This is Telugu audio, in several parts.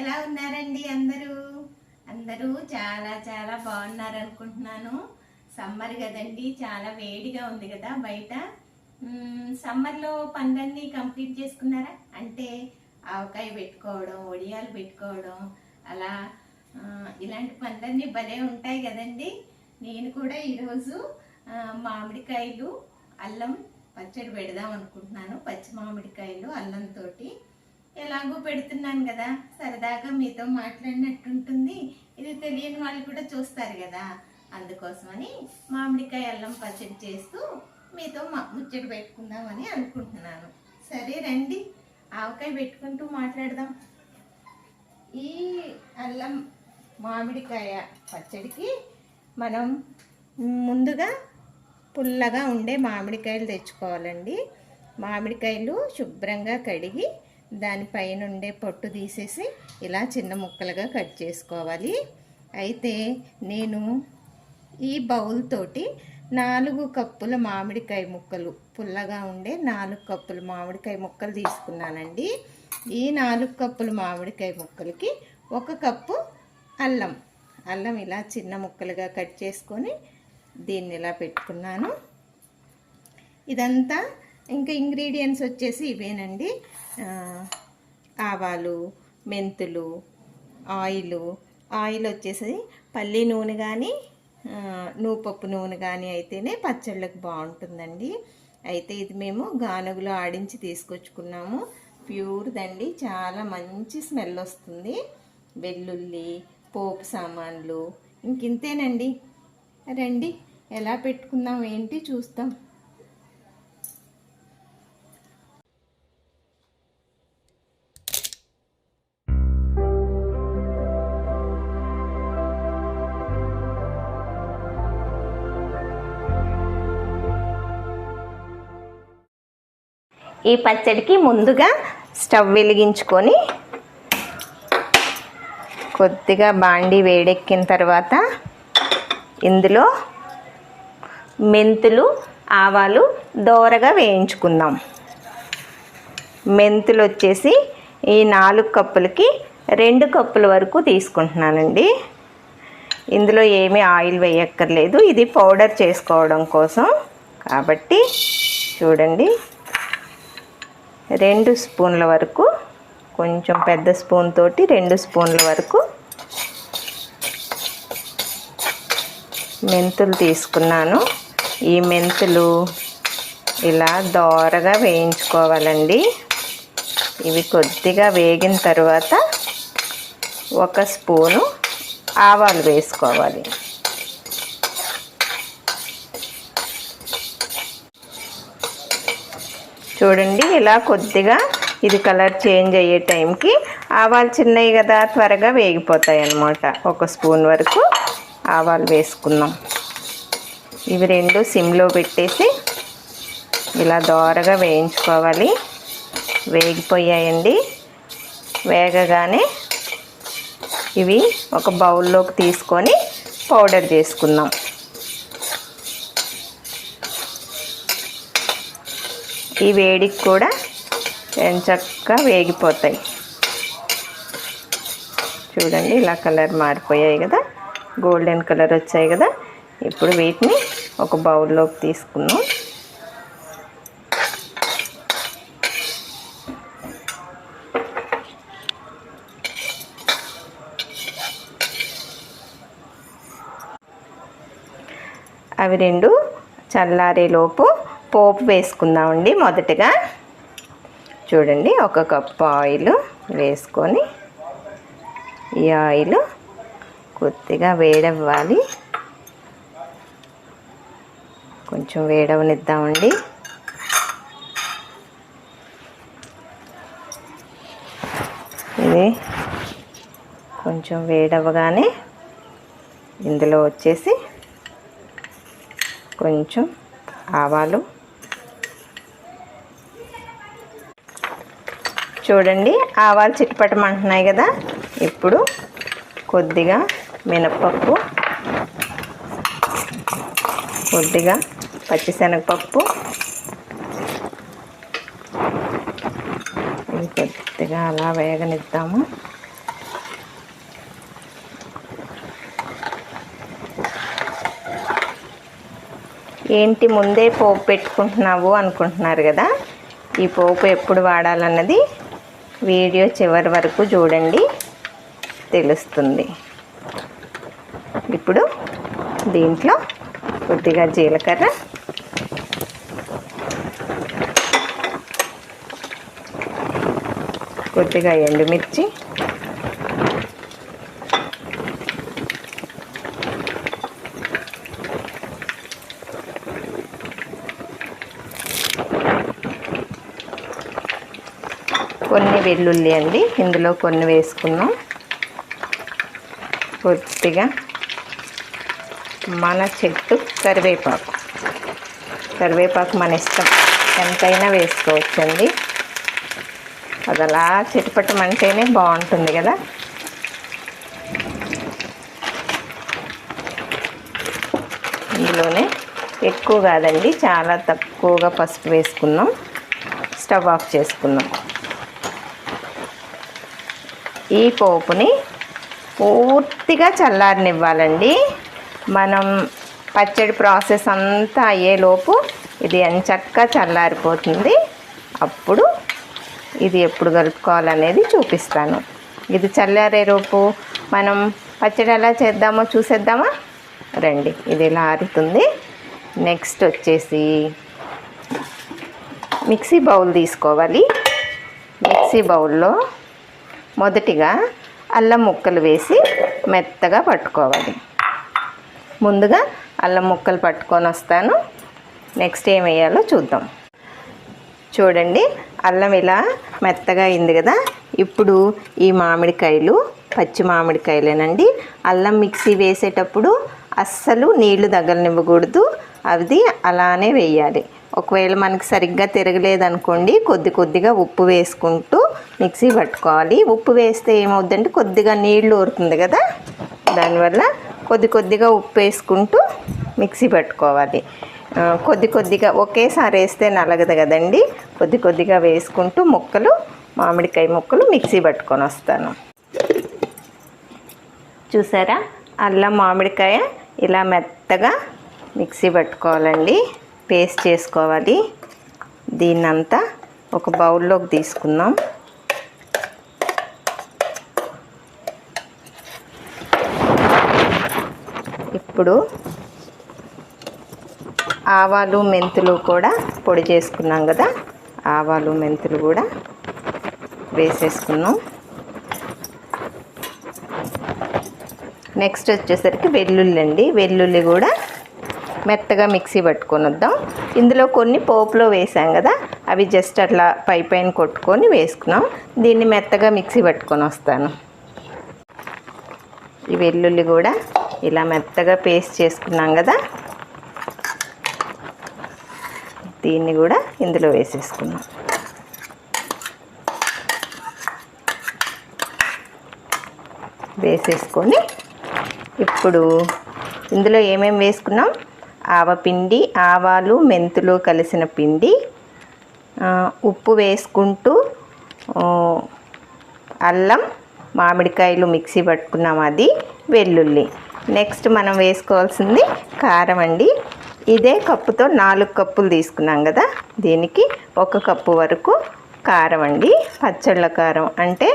ఎలా ఉన్నారండి అందరూ? అందరూ చాలా చాలా బాగున్నారు అనుకుంటున్నాను సమ్మర్ కదండి చాలా వేడిగా ఉంది కదా బయట. సమ్మర్లో పనులన్నీ కంప్లీట్ చేసుకున్నారా? అంటే ఆవకాయ పెట్టుకోవడం వడియాలు పెట్టుకోవడం అలా ఇలాంటి పనులన్నీ భలే ఉంటాయి కదండి. నేను కూడా ఈరోజు మామిడికాయలు అల్లం పచ్చడి పెడదాం అనుకుంటున్నాను. పచ్చి మామిడికాయలు అల్లంతో ఎలాగో పెడుతున్నాను కదా సరదాగా మీతో మాట్లాడినట్టుంటుంది. ఇది తెలియని వాళ్ళు కూడా చూస్తారు కదా. అందుకోసమని మామిడికాయ అల్లం పచ్చడి చేస్తూ మీతో మా ముచ్చట పెట్టుకుందామని అనుకుంటున్నాను. సరే రండి ఆవకాయ పెట్టుకుంటూ మాట్లాడదాం. ఈ అల్లం మామిడికాయ పచ్చడికి మనం ముందుగా పుల్లగా ఉండే మామిడికాయలు తెచ్చుకోవాలండి. మామిడికాయలు శుభ్రంగా కడిగి దానిపైన ఉండే పొట్టు తీసేసి ఇలా చిన్న ముక్కలుగా కట్ చేసుకోవాలి. అయితే నేను ఈ బౌల్ తోటి నాలుగు కప్పుల మామిడికాయ ముక్కలు పుల్లగా ఉండే నాలుగు కప్పుల మామిడికాయ ముక్కలు తీసుకున్నానండి. ఈ నాలుగు కప్పుల మామిడికాయ ముక్కలకి ఒక కప్పు అల్లం అల్లం ఇలా చిన్న ముక్కలుగా కట్ చేసుకొని దీన్ని ఇలా పెట్టుకున్నాను. ఇదంతా ఇంకా ఇంగ్రీడియంట్స్ వచ్చేసి ఇవేనండి. ఆవాలు మెంతులు ఆయిల్. ఆయిల్ వచ్చేసి పల్లి నూనె కానీ నూపప్పు నూనె కానీ అయితేనే పచ్చళ్ళకి బాగుంటుందండి. అయితే ఇది మేము గానుగులో ఆడించి తీసుకొచ్చుకున్నాము. ప్యూర్దండి. చాలా మంచి స్మెల్ వస్తుంది. వెల్లుల్లి పోపు సామాన్లు. ఇంకింతేనండి. రండి. ఎలా పెట్టుకుందాం ఏంటి చూస్తాం. ఈ పచ్చడికి ముందుగా స్టవ్ వెలిగించుకొని కొద్దిగా బాండి వేడెక్కిన తర్వాత ఇందులో మెంతులు ఆవాలు దోరగా వేయించుకుందాం. మెంతులు వచ్చేసి ఈ నాలుగు కప్పులకి రెండు కప్పుల వరకు తీసుకుంటున్నానండి. ఇందులో ఏమీ ఆయిల్ వేయక్కర్లేదు. ఇది పౌడర్ చేసుకోవడం కోసం. కాబట్టి చూడండి. రెండు స్పూన్ల వరకు కొంచెం పెద్ద స్పూన్ తోటి రెండు స్పూన్ల వరకు మెంతులు తీసుకున్నాను. ఈ మెంతులు ఇలా దోరగా వేయించుకోవాలండి. ఇవి కొద్దిగా వేగిన తర్వాత ఒక స్పూను ఆవాలు వేసుకోవాలి. చూడండి ఇలా కొద్దిగా ఇది కలర్ చేంజ్ అయ్యే టైంకి ఆవాలు చిన్నవి కదా త్వరగా వేగిపోతాయి అన్నమాట ఒక స్పూన్ వరకు ఆవాలు వేసుకుందాం. ఇవి రెండు సిమ్లో పెట్టేసి ఇలా దోరగా వేయించుకోవాలి. వేగిపోయాయండి. వేగగానే ఇవి ఒక బౌల్లోకి తీసుకొని పౌడర్ చేసుకుందాం. ఈ వేడికి కూడా చక్కగా వేగిపోతాయి. చూడండి ఇలా కలర్ మారిపోయాయి కదా. గోల్డెన్ కలర్ వచ్చాయి కదా. ఇప్పుడు వీటిని ఒక బౌల్లోకి తీసుకున్నాం అవి రెండు చల్లారేలోపు పోపు వేసుకుందామండి మొదటగా. చూడండి ఒక కప్పు ఆయిల్ వేసుకొని ఈ ఆయిల్ కొద్దిగా వేడవ్వాలి. కొంచెం వేడవనిద్దామండి. ఇది కొంచెం వేడవగానే ఇందులో వచ్చేసి కొంచెం ఆవాలు చూడండి ఆవాలు చిట్టుపట్టమంటున్నాయి కదా. ఇప్పుడు కొద్దిగా మినప్పప్పు కొద్దిగా పచ్చిశనగపప్పు ఇది కొద్దిగా అలా వేగనిద్దాము. ఏంటి ముందే పోపు పెట్టుకుంటున్నావు అనుకుంటున్నారు కదా? ఈ పోపు ఎప్పుడు వాడాలన్నది వీడియో చివరి వరకు చూడండి. తెలుస్తుంది. ఇప్పుడు దీంట్లో కొద్దిగా జీలకర్ర. కొద్దిగా ఎండుమిర్చి కొన్ని వెల్లుల్లి అండి. ఇందులో కొన్ని వేసుకున్నాం. కొద్దిగా మన చెట్టు కరివేపాకు. కరివేపాకు మన ఇష్టం. ఎంతైనా వేసుకోవచ్చండి. అది అలా చిటపటమంటేనే బాగుంటుంది కదా. ఇందులోనే ఎక్కువ కాదండి. చాలా తక్కువగా పసుపు వేసుకున్నాం. స్టవ్ ఆఫ్ చేసుకున్నాం. ఈ పోపుని పూర్తిగా చల్లారనివ్వాలండి. మనం పచ్చడి ప్రాసెస్ అంతా అయ్యేలోపు ఇది ఎంచక్క చల్లారిపోతుంది. అప్పుడు ఇది ఎప్పుడు కలుపుకోవాలనేది చూపిస్తాను. ఇది చల్లారే లోపు మనం పచ్చడి ఎలా చేద్దామో చూసేద్దామా? రండి ఇది ఇలా ఆరుతుంది. నెక్స్ట్ వచ్చేసి మిక్సీ బౌల్ తీసుకోవాలి. మిక్సీ బౌల్లో మొదటిగా అల్లం ముక్కలు వేసి మెత్తగా పట్టుకోవాలి. ముందుగా అల్లం ముక్కలు పట్టుకొని వస్తాను. నెక్స్ట్ ఏం వేయాలో చూద్దాం. చూడండి అల్లం ఇలా మెత్తగా అయింది కదా. ఇప్పుడు ఈ మామిడికాయలు పచ్చి మామిడికాయలేనండి. అల్లం మిక్సీ వేసేటప్పుడు అస్సలు నీళ్ళు తగలనివ్వకూడదు. అది అలానే వేయాలి. ఒకవేళ మనకి సరిగ్గా తిరగలేదనుకోండి కొద్ది కొద్దిగా ఉప్పు వేసుకుంటూ మిక్సీ పట్టుకోవాలి. ఉప్పు వేస్తే ఏమవుద్దంటే కొద్దిగా నీళ్ళు ఊరుతుంది కదా? దానివల్ల కొద్ది కొద్దిగా ఉప్పు వేసుకుంటూ మిక్సీ పట్టుకోవాలి. కొద్ది కొద్దిగా ఒకేసారి వేస్తే నలగదు కదండి. కొద్ది కొద్దిగా వేసుకుంటూ ముక్కలు మామిడికాయ ముక్కలు మిక్సీ పట్టుకొని వస్తాను. చూసారా? అల్లం మామిడికాయ ఇలా మెత్తగా మిక్సీ పట్టుకోవాలండి. పేస్ట్ చేసుకోవాలి. దీన్నంతా ఒక బౌల్లోకి తీసుకుందాం. ఇప్పుడు ఆవాలు మెంతులు కూడా పొడి చేసుకున్నాం కదా. ఆవాలు మెంతులు కూడా వేసేసుకున్నాం. నెక్స్ట్ వచ్చేసరికి వెల్లుల్లి అండి. వెల్లుల్లి కూడా మెత్తగా మిక్సీ పట్టుకొని వద్దాం. ఇందులో కొన్ని పోపులో వేసాం కదా అవి జస్ట్ అట్లా పై పైన కొట్టుకొని వేసుకున్నాం. దీన్ని మెత్తగా మిక్సీ పట్టుకొని వస్తాను. ఈ వెల్లుల్లి కూడా ఇలా మెత్తగా పేస్ట్ చేసుకున్నాం కదా దీన్ని కూడా ఇందులో వేసేసుకున్నాం. వేసేసుకొని ఇప్పుడు ఇందులో ఏమేమి వేసుకున్నాం? ఆవపిండి ఆవాలు మెంతులు కలిసిన పిండి ఉప్పు వేసుకుంటూ అల్లం మామిడికాయలు మిక్సీ పట్టుకున్నాం అది వెల్లుల్లి. నెక్స్ట్ మనం వేసుకోవాల్సింది కారం అండి. ఇదే కప్పుతో నాలుగు కప్పులు తీసుకున్నాం కదా దీనికి ఒక కప్పు వరకు కారం అండి. పచ్చళ్ళ కారం అంటే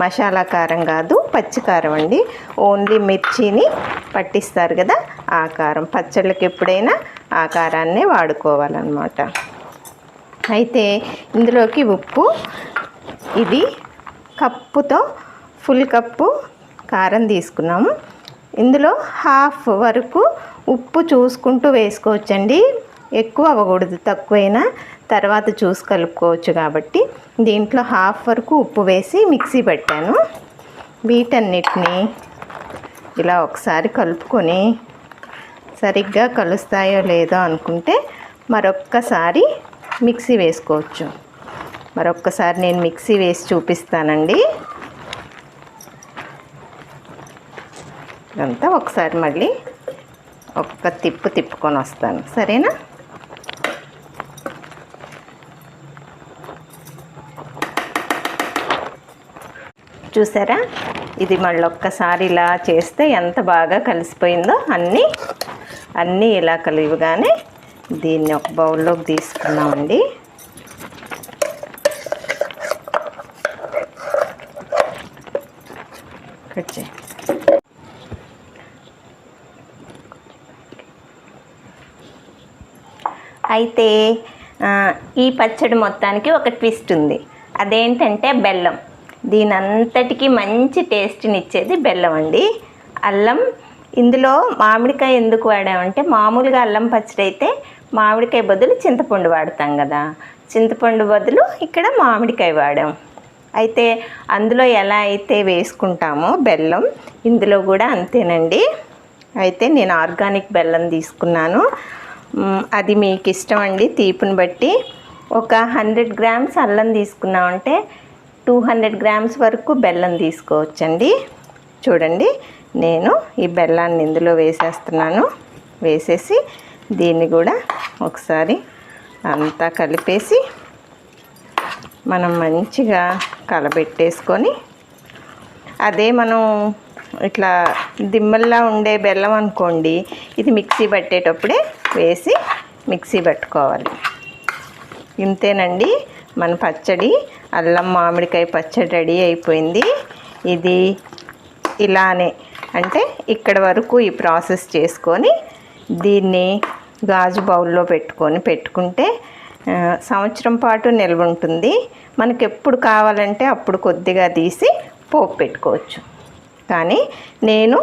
మసాలా కారం కాదు పచ్చి కారం అండి. ఓన్లీ మిర్చిని పట్టిస్తారు కదా ఆ కారం పచ్చళ్ళకి ఎప్పుడైనా ఆ కారాన్నే వాడుకోవాలన్నమాట. అయితే ఇందులోకి ఉప్పు ఇది కప్పుతో ఫుల్ కప్పు కారం తీసుకున్నాము. ఇందులో హాఫ్ వరకు ఉప్పు చూసుకుంటూ వేసుకోవచ్చండి. ఎక్కువ అవ్వకూడదు తక్కువైనా తర్వాత చూసి కలుపుకోవచ్చు కాబట్టి. దీంట్లో హాఫ్ వరకు ఉప్పు వేసి మిక్సీ పెట్టాను. వీటన్నిటిని ఇలా ఒకసారి కలుపుకొని సరిగ్గా కలుస్తాయో లేదో అనుకుంటే మరొక్కసారి మిక్సీ వేసుకోవచ్చు. మరొక్కసారి నేను మిక్సీ వేసి చూపిస్తానండి. ఇదంతా ఒకసారి మళ్ళీ ఒక్క తిప్పు తిప్పుకొని వస్తాను. సరేనా? చూసారా? ఇది మళ్ళీ ఒక్కసారి ఇలా చేస్తే ఎంత బాగా కలిసిపోయిందో అన్నీ అన్నీ ఇలా కలివగానే దీన్ని ఒక బౌల్లోకి తీసుకున్నామండి. కట్ చేయి. అయితే ఈ పచ్చడి మొత్తానికి ఒక ట్విస్ట్ ఉంది. అదేంటంటే బెల్లం. దీనంతటికీ అంతటికి మంచి టేస్ట్ని ఇచ్చేది బెల్లం అండి అల్లం ఇందులో మామిడికాయ ఎందుకు వాడామంటే మామూలుగా అల్లం పచ్చడి అయితే మామిడికాయ బదులు చింతపండు వాడతాం కదా. చింతపండు బదులు ఇక్కడ మామిడికాయ వాడాం. అయితే అందులో ఎలా అయితే వేసుకుంటామో బెల్లం ఇందులో కూడా అంతేనండి. అయితే నేను ఆర్గానిక్ బెల్లం తీసుకున్నాను. అది మీకు ఇష్టం అండి తీపిని బట్టి ఒక హండ్రెడ్ గ్రామ్స్ అల్లం తీసుకున్నామంటే టూ హండ్రెడ్ గ్రామ్స్ వరకు బెల్లం తీసుకోవచ్చండి. చూడండి. నేను ఈ బెల్లాన్ని ఇందులో వేసేస్తున్నాను. వేసేసి దీన్ని కూడా ఒకసారి అంతా కలిపేసి మనం మంచిగా కలబెట్టేసుకొని అదే మనం ఇట్లా దిమ్మల్లా ఉండే బెల్లం అనుకోండి ఇది మిక్సీ పట్టేటప్పుడే వేసి మిక్సీ పట్టుకోవాలి. ఇంతేనండి మన పచ్చడి అల్లం మామిడికాయ పచ్చడి రెడీ అయిపోయింది. ఇది ఇలానే అంటే ఇక్కడ వరకు ఈ ప్రాసెస్ చేసుకొని దీన్ని గాజు బౌల్లో పెట్టుకొని పెట్టుకుంటే సంవత్సరం పాటు నిల్వ ఉంటుంది. మనకి ఎప్పుడు కావాలంటే అప్పుడు కొద్దిగా తీసి పోపు పెట్టుకోవచ్చు. కానీ నేను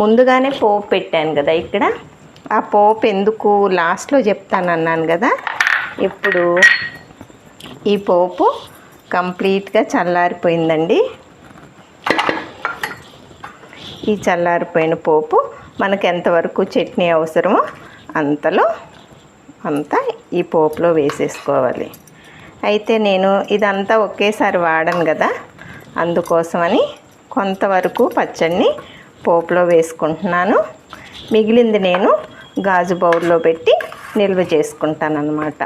ముందుగానే పోపు పెట్టాను కదా ఇక్కడ. ఆ పోపు ఎందుకు లాస్ట్లో చెప్తాను అన్నాను కదా. ఇప్పుడు ఈ పోపు కంప్లీట్గా చల్లారిపోయిందండి. ఈ చల్లారిపోయిన పోపు మనకు ఎంతవరకు చట్నీ అవసరమో అంతలో అంతా ఈ పోపులో వేసేసుకోవాలి. అయితే నేను ఇదంతా ఒకేసారి వాడను కదా అందుకోసమని కొంతవరకు పచ్చడిని పోపులో వేసుకుంటున్నాను. మిగిలింది నేను గాజు బౌల్లో పెట్టి నిల్వ చేసుకుంటాను అన్నమాట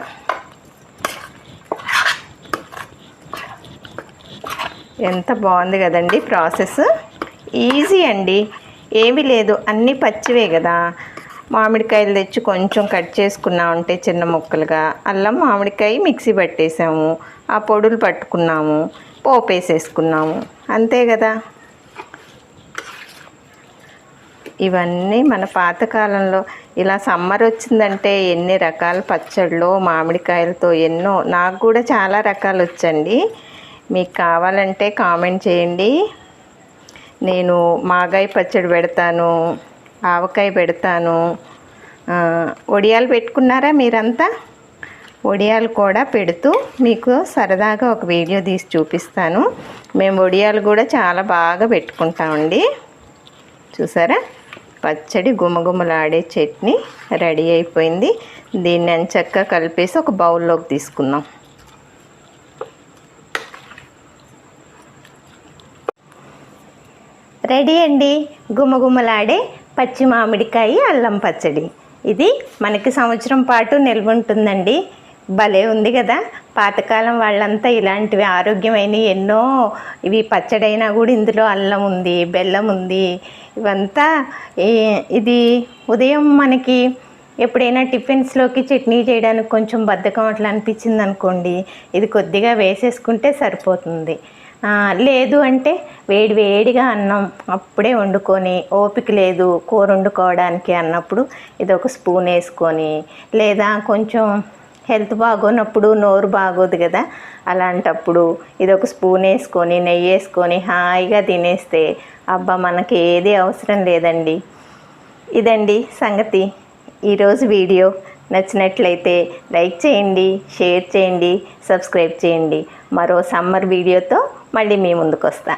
ఎంత బాగుంది కదండి ప్రాసెస్. ఈజీ అండి. ఏమీ లేదు. అన్నీ పచ్చివే కదా. మామిడికాయలు తెచ్చి కొంచెం కట్ చేసుకున్నామంటే చిన్న ముక్కలుగా. అల్లం మామిడికాయ మిక్సీ పట్టేసాము. ఆ పొడులు పట్టుకున్నాము. పోపేసేసుకున్నాము అంతే కదా. ఇవన్నీ మన పాతకాలంలో ఇలా సమ్మర్ వచ్చిందంటే ఎన్ని రకాల పచ్చళ్ళు మామిడికాయలతో ఎన్నో నాకు కూడా చాలా రకాలు వచ్చండి. మీకు కావాలంటే కామెంట్ చేయండి. నేను మాగాయ పచ్చడి పెడతాను ఆవకాయ పెడతాను. వడియాలు పెట్టుకున్నారా మీరంతా? వడియాలు కూడా పెడుతూ మీకు సరదాగా ఒక వీడియో తీసి చూపిస్తాను. మేము వడియాలు కూడా చాలా బాగా పెట్టుకుంటామండి చూసారా? పచ్చడి గుమగుమలాడే చట్నీ రెడీ అయిపోయింది. దీన్ని అంచక్క కలిపేసి ఒక బౌల్లోకి తీసుకుందాం. రెడీ అండి. గుమగుమలాడే పచ్చి మామిడికాయ అల్లం పచ్చడి. ఇది మనకి సంవత్సరం పాటు నిల్వ ఉంటుందండి. భలే ఉంది కదా. పాతకాలం వాళ్ళంతా ఇలాంటివి ఆరోగ్యమైన ఎన్నో ఇవి పచ్చడైనా కూడా ఇందులో అల్లం ఉంది బెల్లం ఉంది. ఇవంతా ఇది ఉదయం మనకి ఎప్పుడైనా టిఫిన్స్లోకి చట్నీ చేయడానికి కొంచెం బద్ధకం అట్లా అనిపించింది అనుకోండి ఇది కొద్దిగా వేసేసుకుంటే సరిపోతుంది. లేదు అంటే వేడి వేడిగా అన్నం అప్పుడే వండుకొని ఓపిక లేదు కూర వండుకోవడానికి అన్నప్పుడు ఇది ఒక స్పూన్ వేసుకొని లేదా కొంచెం హెల్త్ బాగోనప్పుడు నోరు బాగోదు కదా అలాంటప్పుడు ఇది ఒక స్పూన్ వేసుకొని నెయ్యి వేసుకొని హాయిగా తినేస్తే అబ్బా మనకి ఏది అవసరం లేదండి. ఇదండి సంగతి. ఈరోజు వీడియో నచ్చినట్లయితే లైక్ చేయండి షేర్ చేయండి సబ్స్క్రైబ్ చేయండి. మరో సమ్మర్ వీడియోతో మళ్ళీ మీ ముందుకు వస్తా